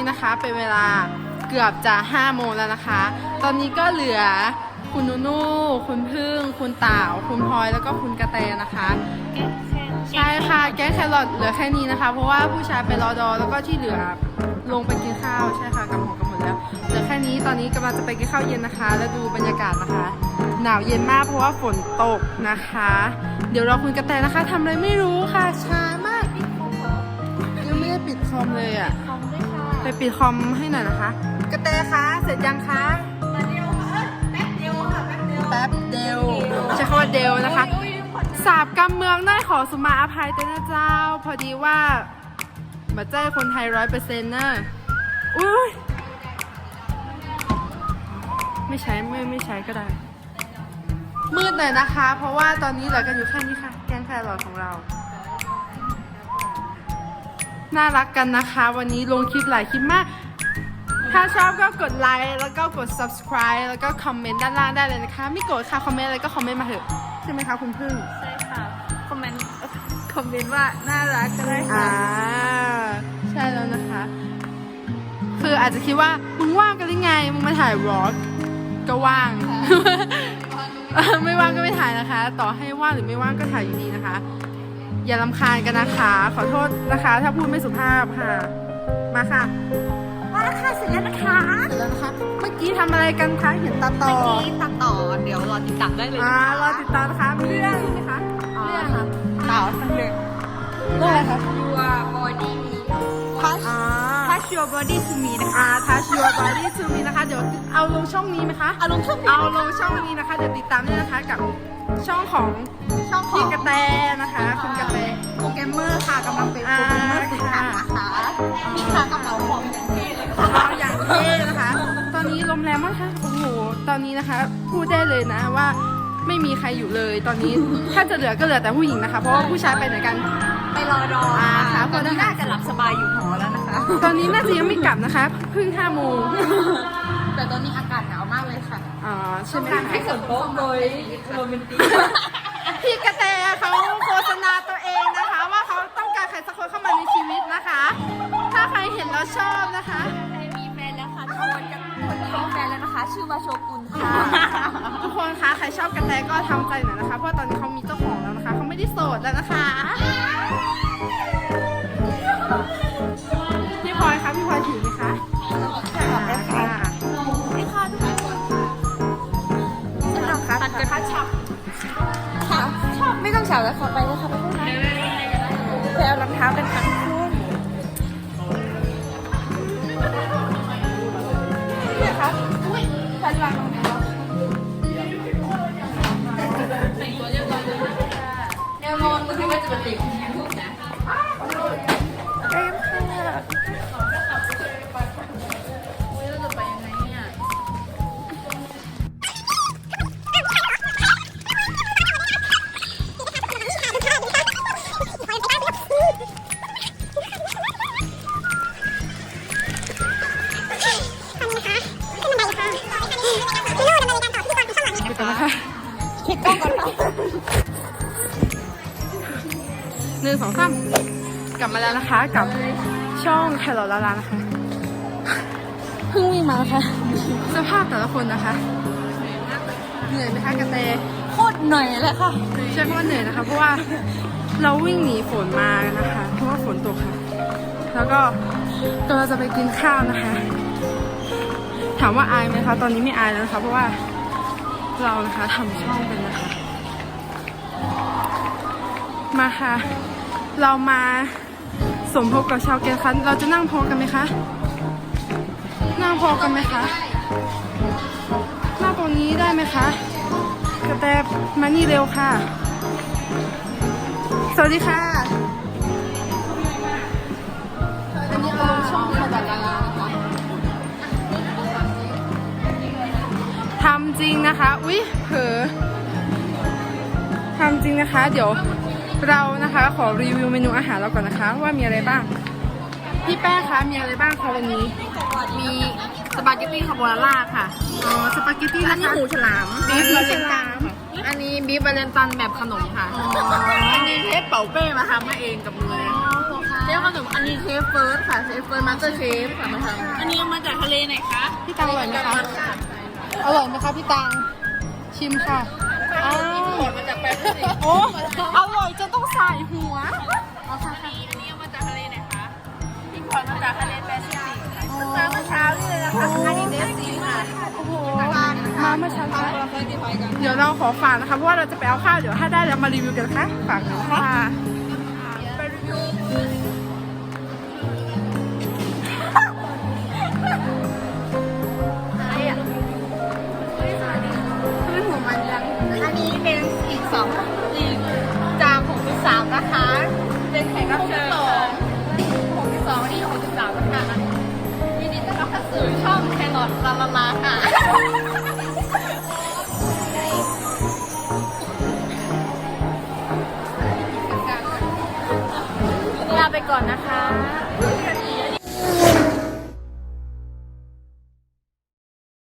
นี้นะคะเป็นเวลาเกือบจะ5โมงแล้วนะคะ ตอนนี้ก็เหลือคุณนูนูคุณพึ่ง คุณเต่าคุณพลอย แล้วก็คุณกระแตนะคะ ใช่ค่ะ แก๊งแครอทเหลือแค่นี้นะคะ เพราะว่าผู้ชายไปรอดอ แล้วก็ที่เหลือลงไปกินข้าวใช่ค่ะกับหมอกันหมดแล้ว เหลือแค่นี้ ตอนนี้กำลังจะไปกินข้าวเย็นนะคะ แล้วดูบรรยากาศนะคะ หนาวเย็นมากเพราะว่าฝนตกนะคะ เดี๋ยวเราคุณกระแตนะคะทำอะไรไม่รู้ค่ะ ช้ามากยังไม่ได้ปิดคอมเลยอะ คอมด้วยค่ะไปปิดคอมให้หน่อยนะคะ กระแตคะเสร็จยังคะแป๊บเดียวค่ะแป๊บเดียวค่ะแป๊บเดียวแป๊บเดียวใช้คำว่าเดวนะคะสาบกำเมืองได้ขอสุมาอภัยด้วยนะเจ้า พอดีว่าบัจเจ้คนไทยร้อยเปอร์เซ็นต์เนอะอุ้ยไม่ใช้ไม่ไม่ใช้ก็ได้ มืดหน่อยนะคะ เพราะว่าตอนนี้เหลือกันอยู่แค่นี้ค่ะ แกงแครอทของเรา น่ารักกันนะคะ วันนี้ลงคลิปหลายคลิปมาก ถ้าชอบก็กดไลค์แล้วก็กด subscribe แล้วก็คอมเมนต์ด้านล่างได้เลยนะคะ ไม่โกรธค่ะ คอมเมนต์อะไรก็คอมเมนต์มาเถอะ ใช่ไหมคะคุณพึ่ง ใช่ค่ะ คอมเมนต์คอมเมนต์ว่าน่ารักก็ได้อ่าค่ะใช่แล้วนะคะ คืออาจจะคิดว่า มึงว่างกันหรือไง มึงมาถ่ายวอล์กก็ว่างเออไม่ว่างก็ไม่ถ่ายนะคะ ต่อให้ว่างหรือไม่ว่างก็ถ่ายอยู่ดีนะคะ อย่าลำคาญกันนะคะ ขอโทษนะคะ ถ้าพูดไม่สุภาพค่ะ มาค่ะว่าแล้วค่ะเสร็จแล้วนะคะเสร็จแล้วนะคะ เมื่อกี้ทำอะไรกันคะเห็นตาต่อเมื่อกี้ตัดต่อเดี๋ยวรอติดตามได้เลยอ่านะคะรอติดตามนะคะเรื่องใช่ไหมคะอ๋อเรื่องค่ะต่อสักหนึ่งเรื่องอะไรคะ Your body your body to me นะคะอ่า touch your body to me นะคะ เดี๋ยวเอาลงช่องนี้ไหมคะ เอาลงช่องนี้เอาลงช่องนี้นะคะ เดี๋ยวติดตามด้วยนะคะกับช่องของช่องขอพี่งกระแตนะคะ คุณกระแต โปรแกรมเมอร์ค่ะกำลังเป็นโปรแกรมเมอร์ฝึกหัดนะคะนี่ค่ะกระเป๋าของอย่างเท่เลยค่ะ เราอย่างเท่นะคะ ตอนนี้ลมแรงมากค่ะ โอ้โห ตอนนี้นะคะ พูดได้เลยนะว่าไม่มีใครอยู่เลย ตอนนี้ ถ้าจะเหลือก็เหลือแต่ผู้หญิงนะคะ เพราะว่าผู้ชายไปไหนกัน ไปรอรออ่าค่ะ ตอนนี้น่าจะหลับสบายอยู่หอแล้วนะคะ ตอนนี้น่าจะยังไม่กลับนะคะเพิ่งห้าโมงแต่ตอนนี้อากาศหนาวมากเลยค่ะอ่าใช่ไหมให้ฝนตกโดยโรแมนติกพี่กระแตเขาโฆษณาตัวเองนะคะ ว่าเขาต้องการใครสักคนเข้ามาในชีวิตนะคะ ถ้าใครเห็นแล้วชอบนะคะใครมีแฟนแล้วค่ะทุกคนจะคนนี้มีแฟนแล้วนะคะ ชื่อว่าโชกุนค่ะทุกคนคะใครชอบกระแตก็ทำใจหน่อยนะคะ เพราะว่าตอนนี้เขามีเจ้าของแล้วนะคะเขาไม่ได้โสดแล้วนะคะ อบไคิดกล้องก่อนค่ะหนึ่งสองสามกลับมาแล้วนะคะ กับช่องแครอทลาลานะคะเพิ่งวิ่งมานะคะสภาพแต่ละคนนะคะ เหนื่อยไหมคะกระแตโคตรหน่อยเลยค่ะใช่เพราะว่าเหนื่อยนะคะ เพราะว่าเราวิ่งหนีฝนมานะคะ เพราะว่าฝนตกค่ะ แล้วก็ตัวเราจะไปกินข้าวนะคะ ถามว่าอายไหมคะ ตอนนี้ไม่อายแล้วนะคะ เพราะว่า เรานะคะทำช่องเป็นนะคะ มาค่ะ เรามาสมทบกับชาวเกคันเราจะนั่งพอกันไหมคะ นั่งพอกันไหมคะนั่งตรงนี้ได้ไหมคะกระแตมานี่เร็วค่ะ สวัสดีค่ะอันนี้เอาลงช่อง จริงนะคะ อุ๊ยเผลอทำจริงนะคะ เดี๋ยวเรานะคะขอรีวิวเมนูอาหารเราก่อนนะคะ ว่ามีอะไรบ้าง พี่แป้งคะมีอะไรบ้างคะวันนี้ มีสปาเกตตี้คาโบนาร่าค่ะอ๋อสปาเกตตี้อันะนนี้คะหมูฉลามบีฟหมูฉลามนี่อันนี้บีฟบาเลนตันแบบขนมค่ะอันนี้เชฟเป่าเป้มาทำมาเองกับมือเลยเชฟขนมอันนี้เชฟเฟิร์สค่ะเชฟเฟิร์สมาสเตอร์เชฟค่ะมาทำอันนี้มาจากทะเลไหนคะพี่ตังอร่อยไหมคะ อร่อยไหมคะพี่ตังชิมค่ะอ้าวหมดมาจากแปซิฟิกโอ้อร่อยจะต้องใส่หัวอันนี้อันนี้มาจากทะเลไหนคะพี่พอร์ตมาจากทะเลแปซิฟิกค่ะมาเมื่อเช้านี่เลยนะคะอันนี้เดสซีค่ะโอ้โหมาเมื่อเช้าค่ะเดี๋ยวเราขอฝากนะคะเพราะว่าเราจะไปเอาข้าวเดี๋ยวถ้าได้เรามารีวิวกันนะคะฝากหน่อยนะคะขึ้น เป็นแขกรับเชิญหกจุดสองนี่หกสิบสามนะคะยินดีต้อนรับเข้าสู่ช่องแครอทลามามาค่ะลาไปก่อนนะคะ